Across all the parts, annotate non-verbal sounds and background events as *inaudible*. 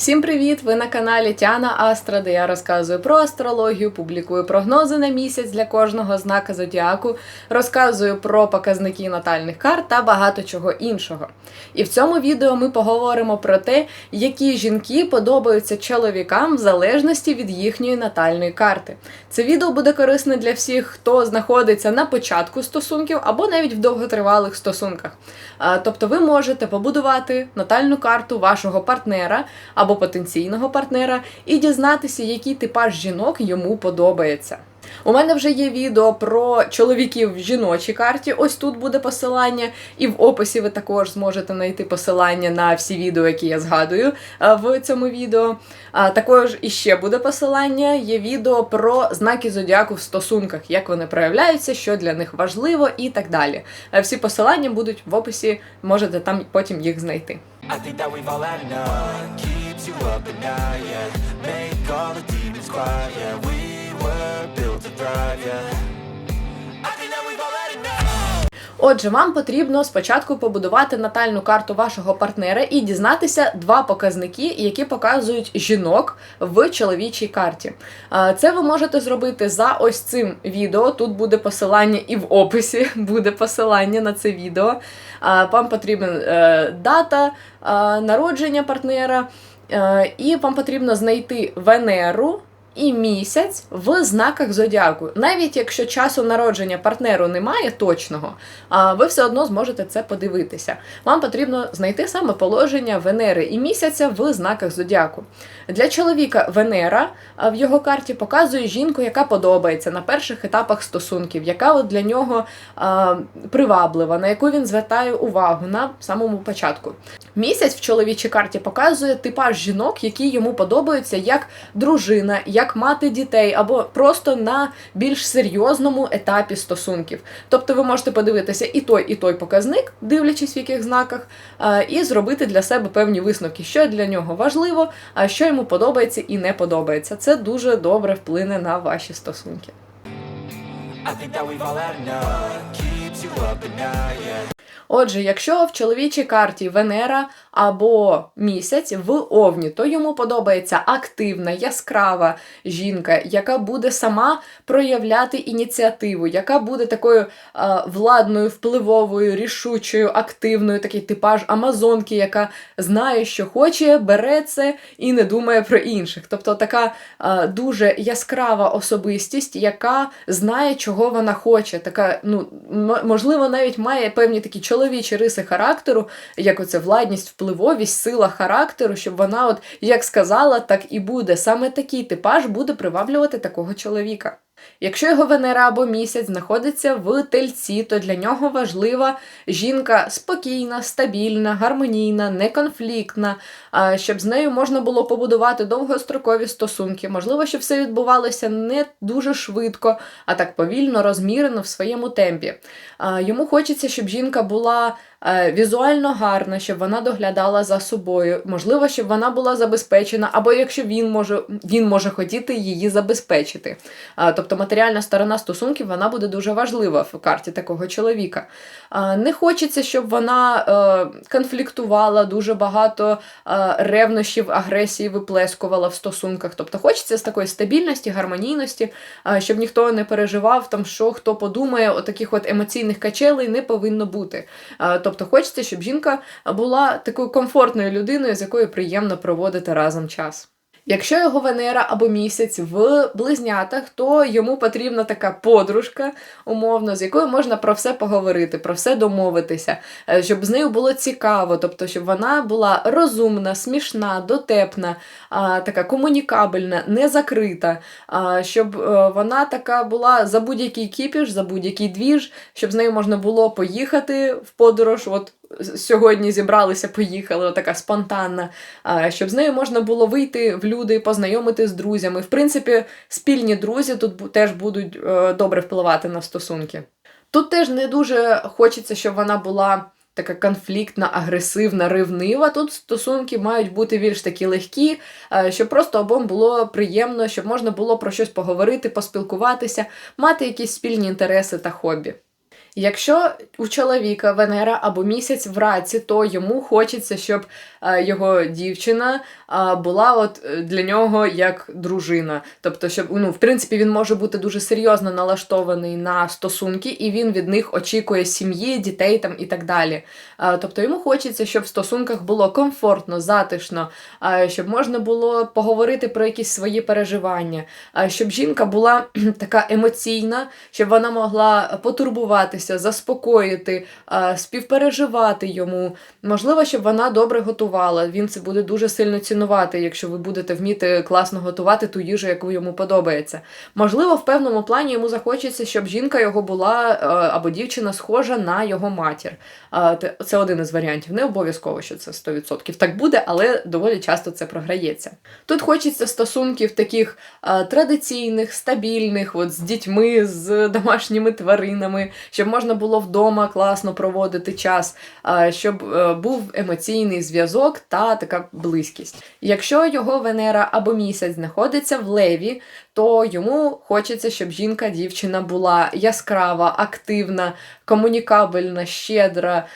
Всім привіт! Ви на каналі Тяна Астра, де я розказую про астрологію, публікую прогнози на місяць для кожного знака зодіаку, розказую про показники натальних карт та багато чого іншого. І в цьому відео ми поговоримо про те, які жінки подобаються чоловікам в залежності від їхньої натальної карти. Це відео буде корисне для всіх, хто знаходиться на початку стосунків або навіть в довготривалих стосунках. Тобто ви можете побудувати натальну карту вашого партнера потенційного партнера і дізнатися, який типаж жінок йому подобається. У мене вже є відео про чоловіків в жіночій карті. Ось тут буде посилання, і в описі ви також зможете знайти посилання на всі відео, які я згадую е, в цьому відео. А також іще буде посилання. Є відео про знаки зодіаку в стосунках, як вони проявляються, що для них важливо і так далі. Е, Всі посилання будуть в описі, можете там потім їх знайти. I think that we've you up at night, yeah. Make all the demons quiet, yeah. We were built to thrive, yeah. Отже, вам потрібно спочатку побудувати натальну карту вашого партнера і дізнатися два показники, які показують жінок в чоловічій карті. Це ви можете зробити за ось цим відео. Тут буде посилання і в описі *laughs* буде посилання на це відео. Вам потрібен е, дата народження партнера, і вам потрібно знайти Венеру і місяць в знаках зодіаку. Навіть якщо часу народження партнеру немає точного, ви все одно зможете це подивитися. Вам потрібно знайти саме положення Венери і місяця в знаках зодіаку. Для чоловіка Венера в його карті показує жінку, яка подобається на перших етапах стосунків, яка от для нього приваблива, на яку він звертає увагу на самому початку. Місяць в чоловічій карті показує типаж жінок, які йому подобаються як дружина, як мати дітей, або просто на більш серйозному етапі стосунків. Тобто ви можете подивитися і той, і той показник, дивлячись в яких знаках, і зробити для себе певні висновки, що для нього важливо, а що йому подобається і не подобається. Це дуже добре вплине на ваші стосунки. I think that we've all had enough. Keeps you up at night, yeah. Отже, якщо в чоловічій карті Венера або місяць в Овні, то йому подобається активна, яскрава жінка, яка буде сама проявляти ініціативу, яка буде такою е, владною, впливовою, рішучою, активною, такий типаж Амазонки, яка знає, що хоче, бере це і не думає про інших. Тобто така е, дуже яскрава особистість, яка знає, чого вона хоче. Така, ну, можливо, навіть має певні такі чоловічі риси характеру, як оце владність, впливовість, сила характеру, щоб вона, от як сказала, так і буде. Саме такий типаж буде приваблювати такого чоловіка. Якщо його Венера або місяць знаходиться в тельці, то для нього важлива жінка спокійна, стабільна, гармонійна, неконфліктна, щоб з нею можна було побудувати довгострокові стосунки. Можливо, щоб все відбувалося не дуже швидко, а так повільно, розмірено в своєму темпі. Йому хочеться, щоб жінка була візуально гарна, щоб вона доглядала за собою. Можливо, щоб вона була забезпечена, або якщо він може, він може хотіти її забезпечити. Тобто матеріальна сторона стосунків вона буде дуже важлива в карті такого чоловіка. Не хочеться, щоб вона е, конфліктувала, дуже багато е, ревнощів, агресії виплескувала в стосунках. Тобто хочеться з такої стабільності, гармонійності, е, щоб ніхто не переживав, там, що хто подумає, отаких от емоційних качелей не повинно бути. Тобто хочеться, щоб жінка була такою комфортною людиною, з якою приємно проводити разом час. Якщо його Венера або місяць в близнятах, то йому потрібна така подружка, умовно, з якою можна про все поговорити, про все домовитися, е, щоб з нею було цікаво, тобто, щоб вона була розумна, смішна, дотепна, така комунікабельна, не закрита, щоб е, вона така була за будь-який кіпіш, за будь-який двіж, щоб з нею можна було поїхати в подорож. От сьогодні зібралися, поїхали, така спонтанна, щоб з нею можна було вийти в люди, познайомити з друзями. В принципі, спільні друзі тут теж будуть е, добре впливати на стосунки. Тут теж не дуже хочеться, щоб вона була. Така конфліктна, агресивна, ривнива. Тут стосунки мають бути більш такі легкі, е, щоб просто обом було приємно, щоб можна було про щось поговорити, поспілкуватися, мати якісь спільні інтереси та хобі. Якщо у чоловіка Венера або місяць в раці, то йому хочеться, щоб е, його дівчина е, була от е, для нього як дружина. Тобто, щоб ну, в принципі він може бути дуже серйозно налаштований на стосунки, і він від них очікує сім'ї, дітей там і так далі. Тобто йому хочеться, щоб в стосунках було комфортно, затишно, щоб можна було поговорити про якісь свої переживання, щоб жінка була *clears throat* така емоційна, щоб вона могла потурбуватися, заспокоїти, е, співпереживати йому. Можливо, щоб вона добре готувала. Він це буде дуже сильно цінувати, якщо ви будете вміти класно готувати ту їжу, яку йому подобається. Можливо, в певному плані йому захочеться, щоб жінка його була е, або дівчина схожа на його матір. Е, Це один із варіантів. Не обов'язково, що це 100% так буде, але доволі часто це програється. Тут хочеться стосунків таких традиційних, стабільних, от з дітьми, з домашніми тваринами, щоб можна було вдома класно проводити час, щоб е, був емоційний зв'язок та така близькість. Якщо його Венера або місяць знаходиться в леві, то йому хочеться, щоб жінка, дівчина була яскрава, активна, комунікабельна, щедра,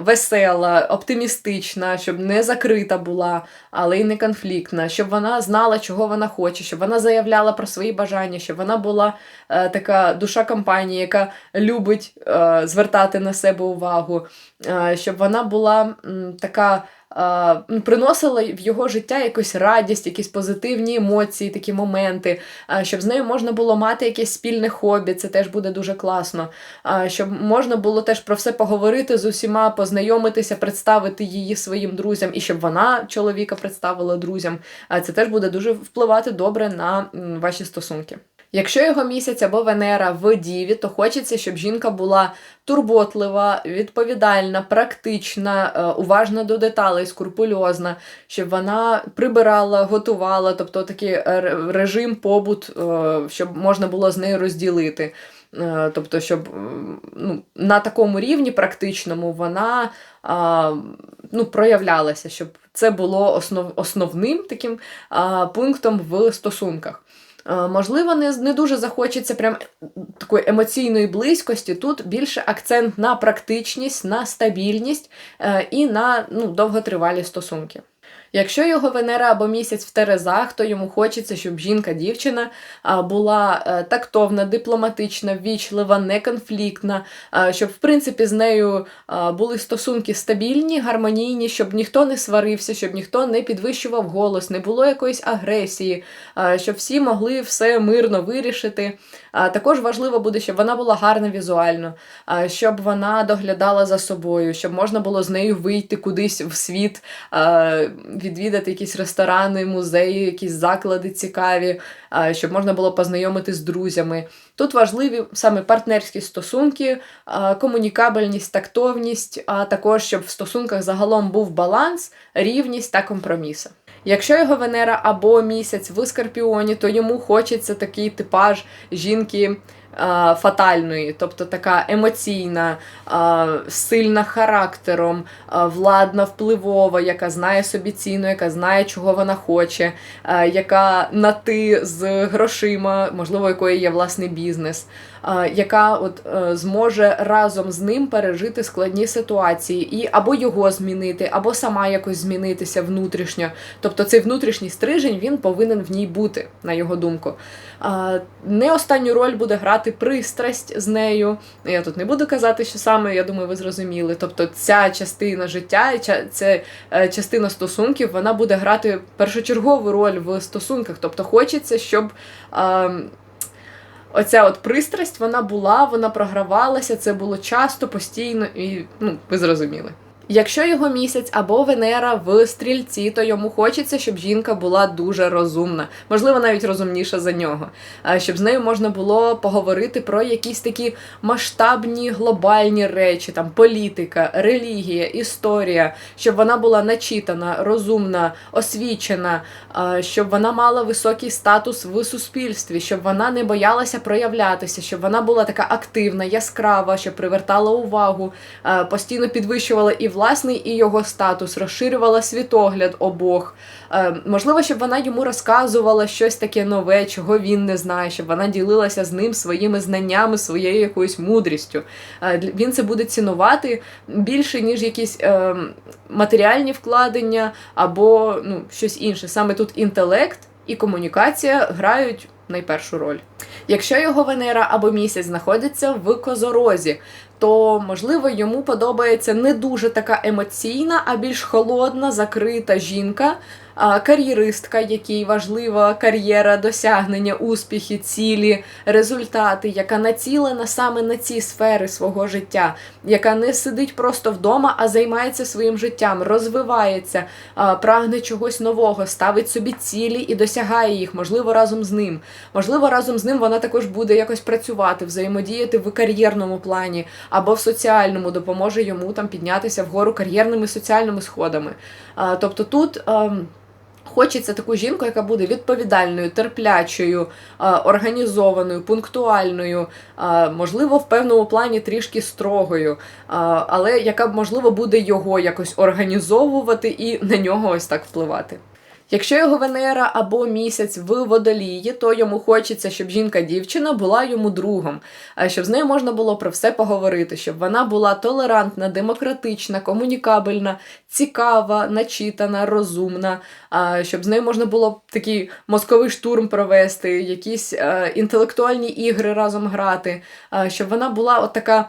весела, оптимістична, щоб не закрита була, але й не конфліктна, щоб вона знала, чого вона хоче, щоб вона заявляла про свої бажання, щоб вона була е, така душа компанії, яка любить е, звертати на себе увагу, е, щоб вона була така. е, Приносила в його життя якусь радість, якісь позитивні емоції, такі моменти, щоб з нею можна було мати якесь спільне хобі, це теж буде дуже класно. Щоб можна було теж про все поговорити з усіма, познайомитися, представити її своїм друзям, і щоб вона чоловіка представила друзям. Це теж буде дуже впливати добре на ваші стосунки. Якщо його місяць або Венера в Діві, то хочеться, щоб жінка була турботлива, відповідальна, практична, е, уважна до деталей, скрупульозна, щоб вона прибирала, готувала, тобто такий е, режим, побут, е, щоб можна було з нею розділити. Тобто, щоб ну, на такому рівні практичному вона ну, проявлялася, щоб це було основ, основним таким пунктом в стосунках. Е, Можливо, не, не дуже захочеться прям такої емоційної близькості. Тут більше акцент на практичність, на стабільність е, і на ну, довготривалі стосунки. Якщо його Венера або місяць в Терезах, то йому хочеться, щоб жінка-дівчина була е, тактовна, дипломатична, ввічлива, неконфліктна, щоб в принципі з нею були стосунки стабільні, гармонійні, щоб ніхто не сварився, щоб ніхто не підвищував голос, не було якоїсь агресії, щоб всі могли все мирно вирішити. Також важливо буде, щоб вона була гарна візуально, щоб вона доглядала за собою, щоб можна було з нею вийти кудись в світ, відвідати якісь ресторани, музеї, якісь заклади цікаві, щоб можна було познайомитись з друзями. Тут важливі саме партнерські стосунки, комунікабельність, тактовність, а також щоб в стосунках загалом був баланс, рівність та компроміси. Якщо його Венера або місяць в Скорпіоні, то йому хочеться такий типаж жінки фатальної, тобто така емоційна, сильна характером, владна, впливова, яка знає собі ціну, яка знає, чого вона хоче, яка на ти з грошима, можливо, якої є власний бізнес, яка от е, зможе разом з ним пережити складні ситуації і або його змінити, або сама якось змінитися внутрішньо. Тобто цей внутрішній стрижень він повинен в ній бути, на його думку. Не останню роль буде грати пристрасть з нею. Я тут не буду казати, що саме, я думаю, ви зрозуміли. Тобто ця частина життя, ця е, частина стосунків, вона буде грати першочергову роль в стосунках. Тобто хочеться, щоб. Оця от пристрасть вона була, вона програвалася, це було часто, постійно, і ну, ви зрозуміли. Якщо його місяць або Венера в стрільці, то йому хочеться, щоб жінка була дуже розумна, можливо, навіть розумніша за нього, щоб з нею можна було поговорити про якісь такі масштабні глобальні речі, там політика, релігія, історія, щоб вона була начитана, розумна, освічена, щоб вона мала високий статус в суспільстві, щоб вона не боялася проявлятися, щоб вона була така активна, яскрава, щоб привертала увагу, постійно підвищувала і власний і його статус, розширювала світогляд обох. Е, можливо, щоб вона йому розказувала щось таке нове, чого він не знає, щоб вона ділилася з ним своїми знаннями, своєю якоюсь мудрістю. Е, він це буде цінувати більше, ніж якісь е, матеріальні вкладення або ну, щось інше. Саме тут інтелект і комунікація грають найпершу роль. Якщо його Венера або місяць знаходиться в козорозі, то можливо йому подобається не дуже така емоційна, а більш холодна, закрита жінка, кар'єристка, якій важлива кар'єра, досягнення, успіхи, цілі, результати, яка націлена саме на ці сфери свого життя, яка не сидить просто вдома, а займається своїм життям, розвивається, прагне чогось нового, ставить собі цілі і досягає їх, можливо, разом з ним. Можливо, разом з ним вона також буде якось працювати, взаємодіяти в кар'єрному плані або в соціальному, допоможе йому там піднятися вгору кар'єрними соціальними сходами. Тобто тут. Хочеться таку жінку, яка буде відповідальною, терплячою, організованою, пунктуальною, можливо, в певному плані трішки строгою, але яка можливо буде його якось організовувати і на нього ось так впливати. Якщо його Венера або місяць в водолії, то йому хочеться, щоб жінка-дівчина була йому другом, щоб з нею можна було про все поговорити, щоб вона була толерантна, демократична, комунікабельна, цікава, начитана, розумна, щоб з нею можна було такий мозковий штурм провести, якісь е, інтелектуальні ігри разом грати, щоб вона була от така.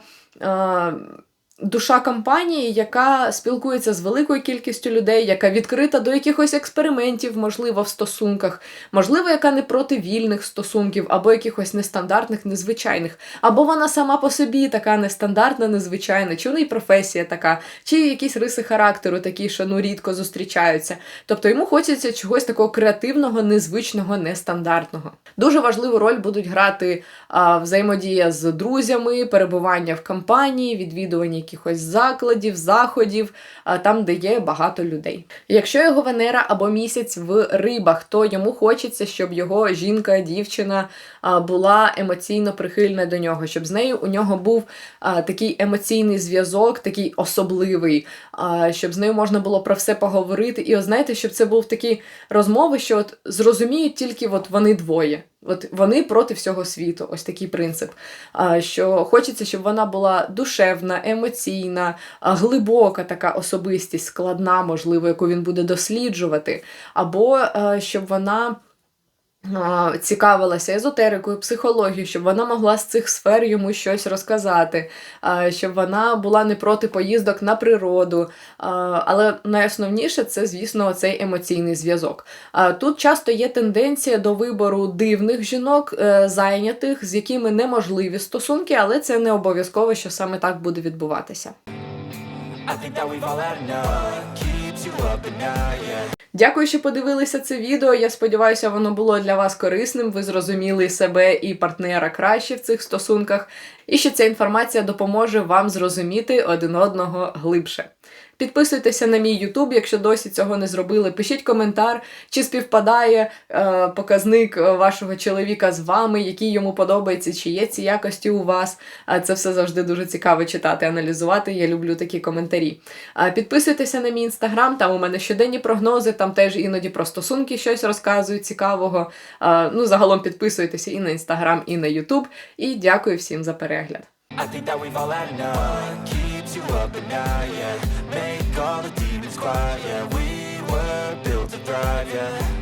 Душа компанії, яка спілкується з великою кількістю людей, яка відкрита до якихось експериментів, можливо, в стосунках, можливо, яка не проти вільних стосунків, або якихось нестандартних, незвичайних, або вона сама по собі така нестандартна, незвичайна, чи в неї професія така, чи якісь риси характеру такі, що ну рідко зустрічаються. Тобто йому хочеться чогось такого креативного, незвичного, нестандартного. Дуже важливу роль будуть грати а, взаємодія з друзями, перебування в компанії, відвідування якихось закладів, заходів, там, де є багато людей. Якщо його Венера або місяць в рибах, то йому хочеться, щоб його жінка, дівчина була емоційно прихильна до нього, щоб з нею у нього був такий емоційний зв'язок, такий особливий, щоб з нею можна було про все поговорити. І от знаєте, щоб це був такі розмови, що от зрозуміють тільки от вони двоє. От вони проти всього світу, ось такий принцип. Що хочеться, щоб вона була душевна, емоційна, глибока така особистість, складна, можливо, яку він буде досліджувати, або щоб вона. Цікавилася езотерикою, психологією, щоб вона могла з цих сфер йому щось розказати, щоб вона була не проти поїздок на природу. Але найосновніше це, звісно, цей емоційний зв'язок. Тут часто є тенденція до вибору дивних жінок, е, зайнятих, з якими неможливі стосунки, але це не обов'язково, що саме так буде відбуватися. I think that we've all had Дякую, що подивилися це відео. Я сподіваюся, воно було для вас корисним. Ви зрозуміли себе і партнера краще в цих стосунках, і що ця інформація допоможе вам зрозуміти один одного глибше. Підписуйтеся на мій YouTube, якщо досі цього не зробили. Пишіть коментар, чи співпадає е, показник е, вашого чоловіка з вами, який йому подобається, чи є ці якості у вас. Це все завжди дуже цікаво читати, аналізувати. Я люблю такі коментарі. Підписуйтеся на мій інстаграм, там у мене щоденні прогнози, там теж іноді про стосунки щось розказую цікавого. Ну, загалом підписуйтеся і на інстаграм, і на Ютуб. І дякую всім за перегляд. I think that we've all had enough. You up at night, yeah. Make all the demons quiet, yeah. We were built to thrive, yeah.